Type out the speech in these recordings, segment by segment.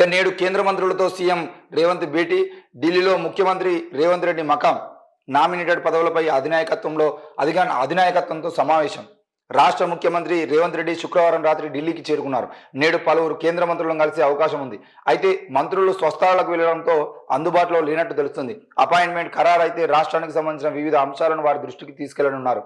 ఇక నేడు కేంద్ర మంత్రులతో సీఎం రేవంత్ భేటీ ఢిల్లీలో ముఖ్యమంత్రి రేవంత్ రెడ్డి మకాం నామినేటెడ్ పదవులపై అధినాయకత్వంలో అధిగా అధినాయకత్వంతో సమావేశం. రాష్ట్ర ముఖ్యమంత్రి రేవంత్ రెడ్డి శుక్రవారం రాత్రి ఢిల్లీకి చేరుకున్నారు. నేడు పలువురు కేంద్ర మంత్రులను కలిసే అవకాశం ఉంది. అయితే మంత్రులు స్వస్థలాలకు వెళ్ళడంతో అందుబాటులో లేనట్టు తెలుస్తుంది. అపాయింట్మెంట్ ఖరారు అయితే రాష్ట్రానికి సంబంధించిన వివిధ అంశాలను వారి దృష్టికి తీసుకెళ్ళనున్నారు.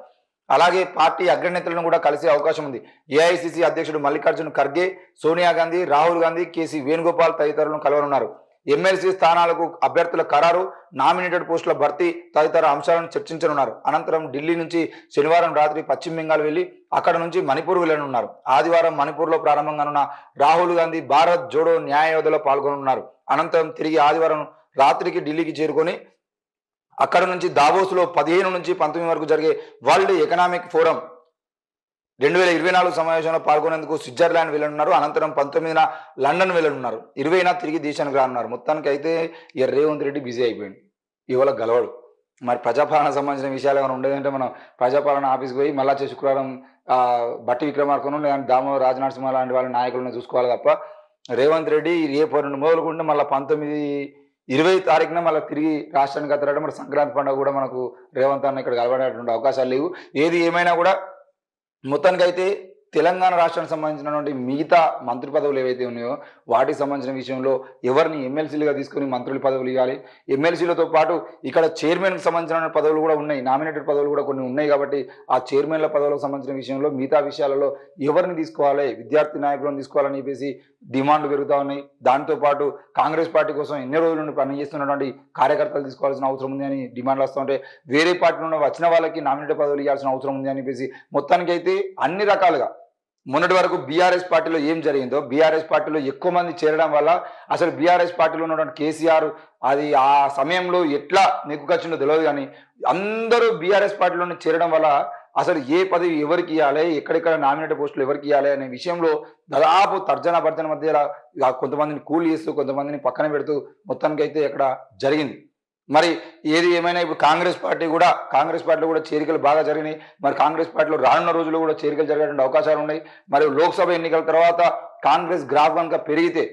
అలాగే పార్టీ అగ్రనేతలను కూడా కలిసే అవకాశం ఉంది. ఏఐసిసి అధ్యక్షుడు మల్లికార్జున్ ఖర్గే సోనియా గాంధీ రాహుల్ గాంధీ కేసీ వేణుగోపాల్ తదితరులను కలవనున్నారు. ఎమ్మెల్సీ స్థానాలకు అభ్యర్థుల ఖరారు నామినేటెడ్ పోస్టుల భర్తీ తదితర అంశాలను చర్చించనున్నారు. అనంతరం ఢిల్లీ నుంచి శనివారం రాత్రి పశ్చిమ బెంగాల్ వెళ్ళి అక్కడ నుంచి మణిపూర్ వెళ్ళనున్నారు ఆదివారం మణిపూర్లో ప్రారంభంగానున్న రాహుల్ గాంధీ భారత్ జోడో న్యాయయోధలో పాల్గొనున్నారు అనంతరం తిరిగి ఆదివారం రాత్రికి ఢిల్లీకి చేరుకొని అక్కడ నుంచి దావోస్లో పదిహేను నుంచి పంతొమ్మిది వరకు జరిగే వరల్డ్ ఎకనామిక్ ఫోరం రెండు వేల ఇరవై నాలుగు సమావేశంలో పాల్గొనేందుకు స్విట్జర్లాండ్ వెళ్ళనున్నారు. అనంతరం పంతొమ్మిదిన లండన్ వెళ్ళనున్నారు. ఇరవైన తిరిగి దేశానికి రానున్నారు. మొత్తానికి అయితే ఇక రేవంత్ రెడ్డి బిజీ అయిపోయింది ఇవాళ గలవాడు. మరి ప్రజాపాలన సంబంధించిన విషయాలు ఏమైనా ఉండేదంటే మనం ప్రజాపాలన ఆఫీస్కి పోయి మళ్ళా వచ్చే శుక్రవారం బట్టి విక్రమార్కను లేదంటే దామో రాజనరసింహ లాంటి వాళ్ళ నాయకులను చూసుకోవాలి తప్ప రేవంత్ రెడ్డి రేపు రెండు మొదలుకుంటే మళ్ళీ పంతొమ్మిది ఇరవై తారీఖున మళ్ళీ తిరిగి రాష్ట్రానికి అత్తరాడు మరి సంక్రాంతి పండుగ కూడా మనకు రేవంత్ అన్న ఇక్కడ కలవడేటువంటి అవకాశాలు లేవు. ఏది ఏమైనా కూడా మొత్తానికి అయితే తెలంగాణ రాష్ట్రానికి సంబంధించినటువంటి మిగతా మంత్రి పదవులు ఏవైతే ఉన్నాయో వాటికి సంబంధించిన విషయంలో ఎవరిని ఎమ్మెల్సీలుగా తీసుకుని మంత్రుల పదవులు ఇవ్వాలి. ఎమ్మెల్సీలతో పాటు ఇక్కడ చైర్మన్కి సంబంధించిన పదవులు కూడా ఉన్నాయి. నామినేటెడ్ పదవులు కూడా కొన్ని ఉన్నాయి కాబట్టి ఆ చైర్మన్ల పదవులకు సంబంధించిన విషయంలో మిగతా విషయాలలో ఎవరిని తీసుకోవాలి విద్యార్థి నాయకులను తీసుకోవాలని చెప్పేసి డిమాండ్లు పెరుగుతూ ఉన్నాయి. దాంతో పాటు కాంగ్రెస్ పార్టీ కోసం ఎన్ని రోజుల నుండి పనిచేస్తున్నటువంటి కార్యకర్తలు తీసుకోవాల్సిన అవసరం ఉంది అని డిమాండ్లు వస్తుంటే వేరే పార్టీ నుండి వచ్చిన వాళ్ళకి నామినేటెడ్ పదవులు ఇవ్వాల్సిన అవసరం ఉంది అని చెప్పేసి మొత్తానికి అయితే అన్ని రకాలుగా మొన్నటి వరకు బీఆర్ఎస్ పార్టీలో ఏం జరిగిందో బీఆర్ఎస్ పార్టీలో ఎక్కువ మంది చేరడం వల్ల అసలు బీఆర్ఎస్ పార్టీలో ఉన్నటువంటి కేసీఆర్ అది ఆ సమయంలో ఎట్లా నెక్కుకొచ్చిందో తెలియదు కానీ అందరూ బీఆర్ఎస్ పార్టీలోనే చేరడం వల్ల అసలు ఏ పదవి ఎవరికి ఇవ్వాలి ఎక్కడెక్కడ నామినేటెడ్ పోస్టులు ఎవరికి ఇవ్వాలి అనే విషయంలో దాదాపు తర్జన భర్జన మధ్య కొంతమందిని కూల్ చేస్తూ కొంతమందిని పక్కన పెడుతూ మొత్తానికి అయితే ఇక్కడ జరిగింది. మరి ఏది ఏమైనా ఇప్పుడు కాంగ్రెస్ పార్టీ కూడా కాంగ్రెస్ పార్టీలో కూడా చేరికలు బాగా జరిగినాయి. మరి కాంగ్రెస్ పార్టీలో రానున్న రోజుల్లో కూడా చేరికలు జరిగేటువంటి అవకాశాలు ఉన్నాయి. మరి లోక్సభ ఎన్నికల తర్వాత కాంగ్రెస్ గ్రాఫ్ కనుక పెరిగితే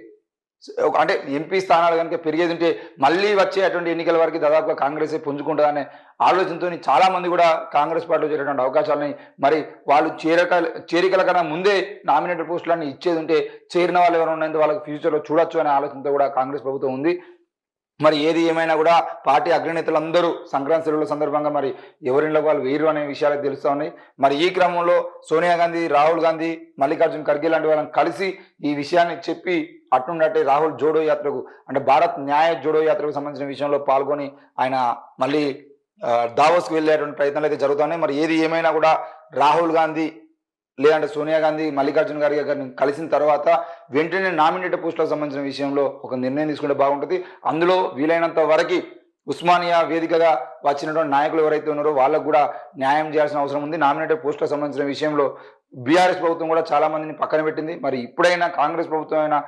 అంటే ఎంపీ స్థానాలు కనుక పెరిగేది ఉంటే మళ్ళీ వచ్చేటువంటి ఎన్నికల వరకు దాదాపుగా కాంగ్రెస్ పుంజుకుంటుందనే ఆలోచనతో చాలా మంది కూడా కాంగ్రెస్ పార్టీలో చేరేటువంటి అవకాశాలని మరి వాళ్ళు చేరక చేరికల కన్నా ముందే నామినేటెడ్ పోస్టులన్నీ ఇచ్చేది ఉంటే చేరిన వాళ్ళు ఎవరు ఉన్నందుకు వాళ్ళకి ఫ్యూచర్లో చూడొచ్చు అనే ఆలోచనతో కూడా కాంగ్రెస్ ప్రభుత్వం ఉంది. మరి ఏది ఏమైనా కూడా పార్టీ అగ్రనేతలందరూ సంక్రాంతి సెలవుల సందర్భంగా మరి ఎవరిలో వాళ్ళు వేరు అనే విషయాలు తెలుస్తూ ఉన్నాయి. మరి ఈ క్రమంలో సోనియా గాంధీ రాహుల్ గాంధీ మల్లికార్జున్ ఖర్గే లాంటి వాళ్ళని కలిసి ఈ విషయాన్ని చెప్పి అట్నుండటే రాహుల్ జోడో యాత్రకు అంటే భారత్ న్యాయ జోడో యాత్రకు సంబంధించిన విషయంలో పాల్గొని ఆయన మళ్ళీ దావోస్కి వెళ్ళేటువంటి ప్రయత్నాలు అయితే జరుగుతున్నాయి మరి ఏది ఏమైనా కూడా రాహుల్ గాంధీ లేదంటే సోనియా గాంధీ మల్లికార్జున గారి గారిని కలిసిన తర్వాత వెంటనే నామినేట్ పోస్టులకు సంబంధించిన విషయంలో ఒక నిర్ణయం తీసుకుంటే బాగుంటుంది. అందులో వీలైనంత వరకు ఉస్మానియా వేదికగా వచ్చినటువంటి నాయకులు ఎవరైతే ఉన్నారో వాళ్ళకు కూడా న్యాయం చేయాల్సిన అవసరం ఉంది. నామినేటెడ్ పోస్టులకు సంబంధించిన విషయంలో బీఆర్ఎస్ ప్రభుత్వం కూడా చాలా మందిని పక్కన పెట్టింది. మరి ఇప్పుడైనా కాంగ్రెస్ ప్రభుత్వం అయినా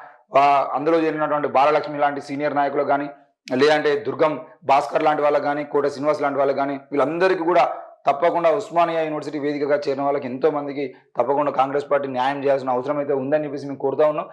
అందులో చేరినటువంటి బాలలక్ష్మి లాంటి సీనియర్ నాయకులు కానీ లేదంటే దుర్గం భాస్కర్ లాంటి వాళ్ళకి కానీ కోట శ్రీనివాస్ లాంటి వాళ్ళకి కానీ వీళ్ళందరికీ కూడా తప్పకుండా ఉస్మానియా యూనివర్సిటీ వేదికగా చేరిన వాళ్ళకి ఎంతో మందికి తప్పకుండా కాంగ్రెస్ పార్టీ న్యాయం చేయాల్సిన అవసరం అయితే ఉందని చెప్పేసి మేము కోరుతా ఉన్నాం.